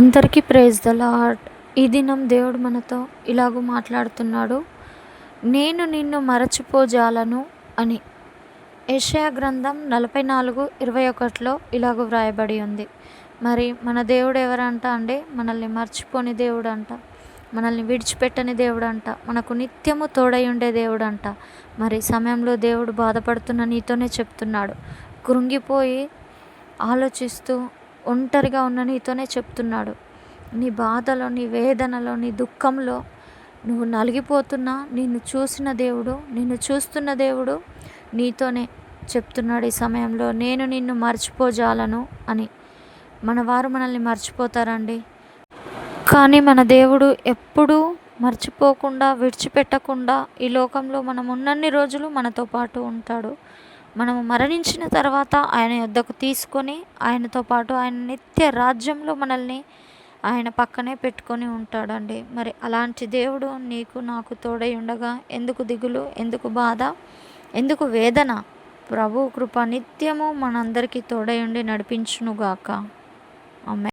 అందరికీ praise the lord ఈ దినం దేవుడు మనతో ఇలాగూ మాట్లాడుతున్నాడు. నేను నిన్ను మరచిపోజాలను అని. యెషయా గ్రంథం నలభై నాలుగు ఇరవై ఒకటిలో ఇలాగ వ్రాయబడి ఉంది. మరి మన దేవుడు ఎవరంట అండి మనల్ని మర్చిపోని దేవుడు అంట మనల్ని విడిచిపెట్టని దేవుడు అంట మనకు నిత్యము తోడై ఉండే దేవుడు అంట మరి సమయంలో దేవుడు బాధపడుతున్న నీతోనే చెప్తున్నాడు. కృంగిపోయి ఆలోచిస్తూ ఒంటరిగా ఉన్న నీతోనే చెప్తున్నాడు. నీ బాధలో నీ వేదనలో నీ దుఃఖంలో నువ్వు నలిగిపోతున్నా నిన్ను చూసిన దేవుడు నిన్ను చూస్తున్న దేవుడు నీతోనే చెప్తున్నాడు ఈ సమయంలో నేను నిన్ను మర్చిపోజాలను అని. మన వారు మనల్ని మర్చిపోతారండి. కానీ మన దేవుడు ఎప్పుడూ మర్చిపోకుండా విడిచిపెట్టకుండా ఈ లోకంలో మనం ఉన్నన్ని రోజులు మనతో పాటు ఉంటాడు. మనము మరణించిన తర్వాత ఆయన యొద్దకు తీసుకొని ఆయనతో పాటు ఆయన నిత్య రాజ్యంలో మనల్ని ఆయన పక్కనే పెట్టుకొని ఉంటాడండి. మరి అలాంటి దేవుడు నీకు నాకు తోడై ఉండగా ఎందుకు దిగులు ఎందుకు బాధ ఎందుకు వేదన? ప్రభు కృప నిత్యము మనందరికీ తోడై ఉండి నడిపించునుగాక. ఆమె